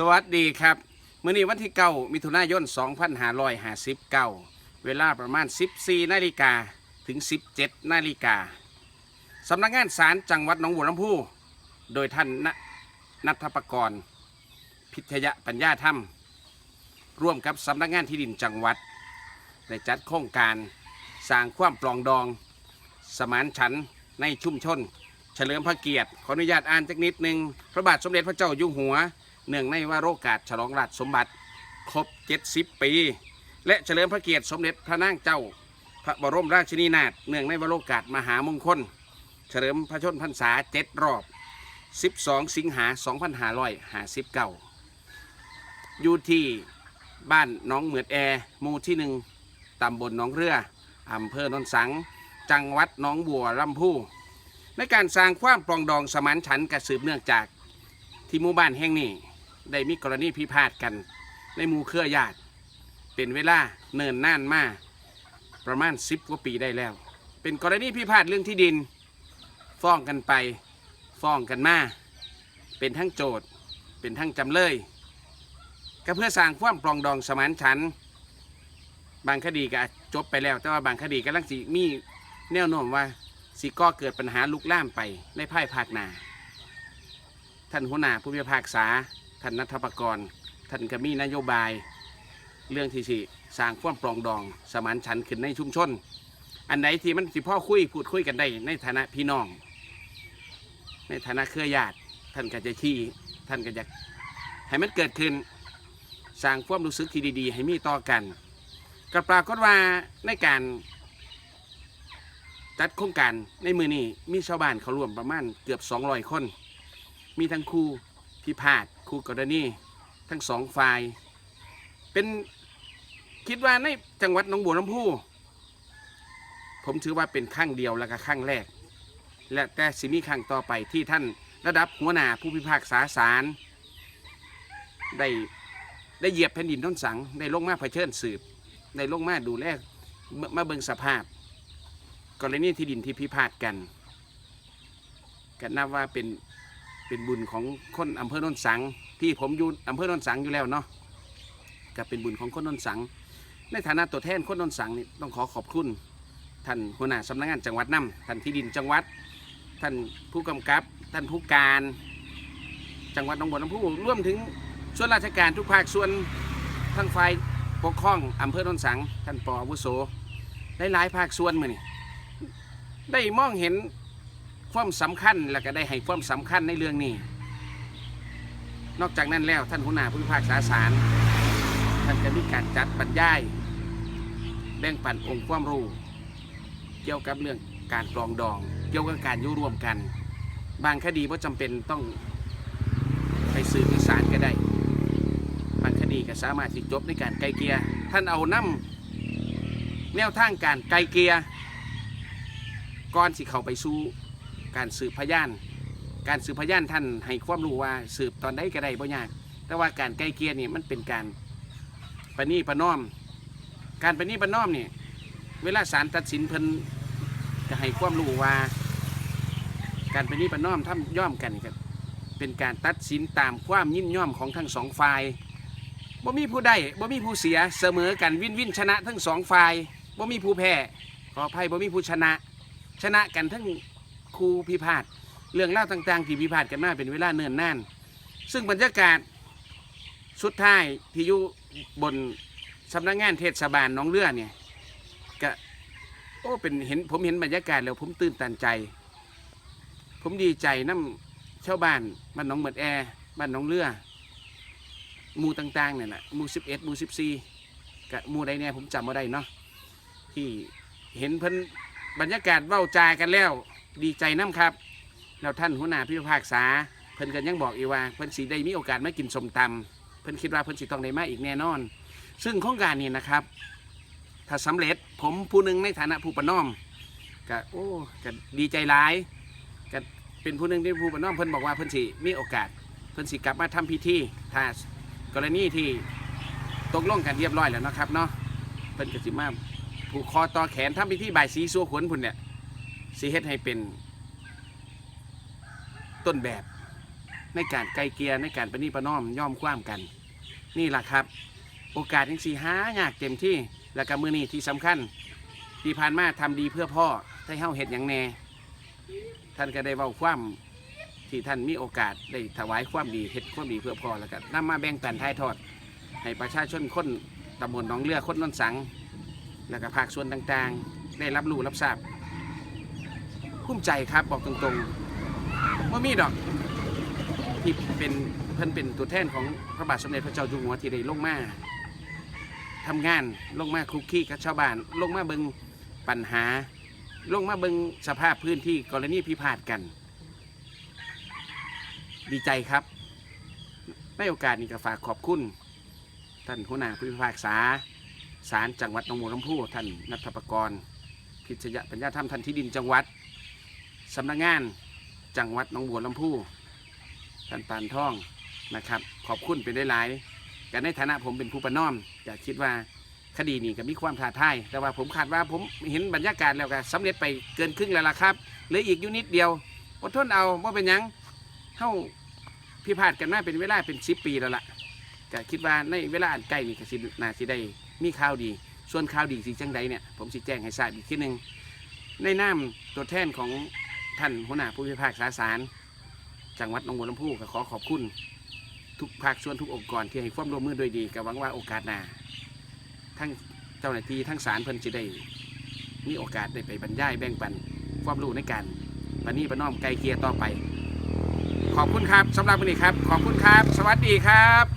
สวัสดีครับมื้อนี้วันที่เก้ามิถุนายน 2559 เวลาประมาณ 14 นาฬิกาถึง 17 นาฬิกาสำนักงานศาลจังหวัดหนองบัวลำพู โดยท่านณนัทปกรณ์พิทยปัญญาธรรม ร่วมกับสำนักงานที่ดินจังหวัดได้จัดโครงการสร้างความปลองดอง สมานฉันในชุมชน เฉลิมพระเกียรติขออนุญาตอ่านจักนิดหนึ่งพระบาทสมเด็จพระเจ้าอยู่หัว เนื่องในว่าโรกาสฉลองราชสมบัติ ครบ 70 ปี และเฉลิมพระเกียรติสมเด็จพระนางเจ้า พระบรมราชินีนาถเนื่องในวาโรกาสมหามงคล เฉลิมพระชนมพรรษา7รอบ 12 สิงหา 2559 อยู่ที่บ้านน้องเหมือดแอหมู่ที่หนึ่งตำบลหนองเรืออำเภอโนนสัง จังหวัดหนองบัวลำพูในการสร้างความปรองดองสมานฉันท์กระสืบเนื่องจากที่หมู่บ้านแห่งนี้ ได้มีกรณีพิพาทกัน ในหมู่เครือญาติ เป็นเวลาเนิ่นนานมาประมาณสิบกว่าปีได้แล้ว เป็นกรณีพิพาทเรื่องที่ดิน ฟ้องกันไป ฟ้องกันมา เป็นทั้งโจทย์ เป็นทั้งจำเลย ก็เพื่อสร้างความปรองดองสมานฉันท์บางคดีก็จบไปแล้ว แต่ว่าบางคดีกำลังสิมีแนวโน้มว่าสิก่อเกิดปัญหาลุกล่ามไปในภายภาคหน้าท่านหัวหน้าผู้พิพากษา ท่านนัทปกรณ์ท่านก็มีนโยบาย เรื่องที่สิสร้างความปรองดอง สมานฉันท์ขึ้นในชุมชน อันไหนที่มันสิพ่อคุยพูดคุยกันได้ ในฐานะพี่น้อง ในฐานะเครือญาติ ท่านก็จะชี้ท่านก็จะให้มันเกิดขึ้น สร้างความรู้สึกที่ดี ๆ ให้มีต่อกันก็ปรากฏว่าในการจัดโครงการในมือนี้มีชาวบ้านเขารวมประมาณเกือบ 200 คน มีทั้งครู พิพาทครูกรณีทั้งสองฝ่าย เป็นคิดว่าในจังหวัดหนองบัวลำพูผมถือว่าเป็นครั้งเดียวแล้วก็ครั้งแรก และแต่สิมีครั้งต่อไปที่ท่านระดับหัวหน้าผู้พิพากษาศาลได้ได้เหยียบแผ่นดินต้นสังได้ลงมาเผชิญสืบได้ลงมาดูแลมาเบิงสภาพ กรณีที่ดินที่พิพาทกันก็นับว่าเป็น เป็นบุญของคนอำเภอโนนสัง ที่ผมอยู่อำเภอโนนสังอยู่แล้วเนาะก็เป็นบุญของคนโนนสัง ในฐานะตัวแทนคนโนนสังนี่ต้องขอขอบคุณท่านหัวหน้าสำนักงานจังหวัดน้ำท่านที่ดินจังหวัด ท่านผู้กำกับ ท่านผู้การ จังหวัดหนองบัวลำพูร่วมถึงส่วนราชการทุกภาคส่วนทั้งฝ่ายปกครองอำเภอโนนสัง ท่านปออาวุโสได้หลายภาคส่วนมานี่ได้มองเห็น ความสำคัญแล้วก็ได้ให้ความสำคัญในเรื่องนี้ นอกจากนั้นแล้วท่านหัวหน้าผู้พิพากษาศาลท่านจะมีการจัดบรรยายแบ่งปันองค์ความรู้ เกี่ยวกับเรื่องการปรองดอง เกี่ยวกับการยู่ร่วมกัน บางคดีว่าจำเป็นต้องไปสืบในศาลก็ได้ บางคดีก็สามารถที่จบในการไกลเกลียท่านเอานำแนวทางการไกลเกลียก่อนสิเข้าไปสู่ การสืบพยาน การสืบพยานท่านให้ความรู้ว่าสืบตอนใดก็ได้บ่ยาก แต่ว่าการไกลเกลียนี่มันเป็นการประนีประนอม การประนีประนอมนี่เวลาศาลตัดสินเพิ่นจะให้ความรู้ว่า การประนีประนอมทำย่อมกันนี่ก็เป็นการตัดสินตามความยินยอมของทั้งสองฝ่ายบ่มีผู้ได้บ่มีผู้เสียเสมอกันวินวินชนะทั้งสองฝ่ายบ่มีผู้แพ้ขออภัยบ่มีผู้ชนะ ชนะกันทั้ง ครูพิพาทเรื่องเล่าวต่างๆ ที่พิพาทกันมาเป็นเวลาเนิ่นนาน ซึ่งบรรยากาศสุดท้ายที่อยู่บนสำนักงานเทศบาลหน้องเรือเนี่ยก็โอ้เป็นเห็นผมเห็นบรรยากาศแล้วผมตื่นตันใจ ผมดีใจน้ำชาวบ้านบ้านหนองเหมือดแอบ้านหนองเรือหมู่ต่างๆเนี่ยนะหมู่สิบเอ็ดหมู่สิบสี่กับหมู่ใดเนี่ยผมจำมาได้เนาะที่เห็นเพิ่นบรรยากาศเว้าจากันแล้ว ดีใจน้ำครับ แล้วท่านหัวหน้าพิพากษา เพิ่นกันยังบอกอีกว่า เพิ่นสีได้มีโอกาสมากินสมตำเพิ่นคิดว่าเพิ่นสิต้องได้มาอีกแน่นอน ซึ่งโครงการนี้นะครับ ถ้าสำเร็จผมผู้หนึ่งในฐานะผู้ประนอมก็โอ้ก็ดีใจหลายก็เป็นผู้หนึ่งที่ผู้ประนอมเพิ่นบอกว่าเพิ่นสิมีโอกาส เพิ่นสิกลับมาทำพิธีถ้ากรณีที่ตกลงกันเรียบร้อยแล้วนะครับเนาะเพิ่นก็สิมาผูกคอต่อแขนทำพิธีบ่ายสีสัวขนพุ่นเนี่ย สิเฮ็ดให้เป็นต้นแบบในการไกลเกลียในการประนีประนอมย่อมความกัน นี่แหละครับ โอกาสยังสีหายากเต็มที่แล้วก็มือนี้ที่สำคัญ ที่ผ่านมาทำดีเพื่อพ่อให้เฮาเห็ดอย่างแน่ท่านก็ได้เว้าความที่ท่านมีโอกาสได้ถวายความดีเฮ็ดความดีเพื่อพ่อแล้วก็นำมาแบ่งปันทายทอด ให้ประชาชนคนตำบลหนองเลือคนนนสัง แล้วก็ภาคส่วนต่างๆ ได้รับรู้รับทราบ ภูมิใจครับบอกตรงๆว่ามีดอกที่เป็นเพิ่นเป็นตัวแทนของพระบาทสมเด็จพระเจ้าอยู่หัวที่ได้ลงมาทำงานลงมาคุกคีกับชาวบ้าน ลงมาเบิงปัญหา ลงมาเบิงสภาพพื้นที่กรณีพิพาทกัน ดีใจครับในโอกาสนี้ก็ฝากขอบคุณ ท่านหัวหน้าผู้พิพากษาศาลจังหวัดหนองบัวลำพูท่านนัทประกรณ์พิชยปัญญาธรรมทันที่ดินจังหวัด สำนักงานจังหวัดหนองบัวลำพูท่านปานท่องนะครับ ขอบคุณเป็นได้หลายๆกันในฐานะผมเป็นผู้ประนอมอยากคิดว่าคดีนี้ก็มีความท้าทายแต่ว่าผมคาดว่าผมเห็นบรรยากาศแล้วก็สำเร็จไปเกินครึ่งแล้วล่ะครับเหลืออีกอยู่นิดเดียวอดทนเอาว่าเป็นยังเข้าพิพาทกันมาเป็นเวลาเป็นสิบปีแล้วล่ะก็คิดว่าในเวลาอันใกล้นี่ก็สินาสิได้มีข่าวดี ส่วนข่าวดีสิจังใดเนี่ยผมสิแจ้งให้ทราบอีกทีหนึ่งในนามตัวแทนของ ท่านหัวหน้าผู้พิพากษาศาลจังหวัดหนองบัวลำพูก็ขอขอบคุณ ทุกภาคส่วนทุกองค์กรที่ให้ความร่วมมือโดวยดีก็หวังว่าโอกาสหน้าทั้งเจ้าหน้าที่ทั้งศาลเพิ่นจะได้มีโอกาสได้ไปบรรยายแบ่งปันความรู้ในการปณีประนอมไกลเกลียต่อไป ขอบคุณครับสำหรับวันนี้ครับ ขอบคุณครับ สวัสดีครับ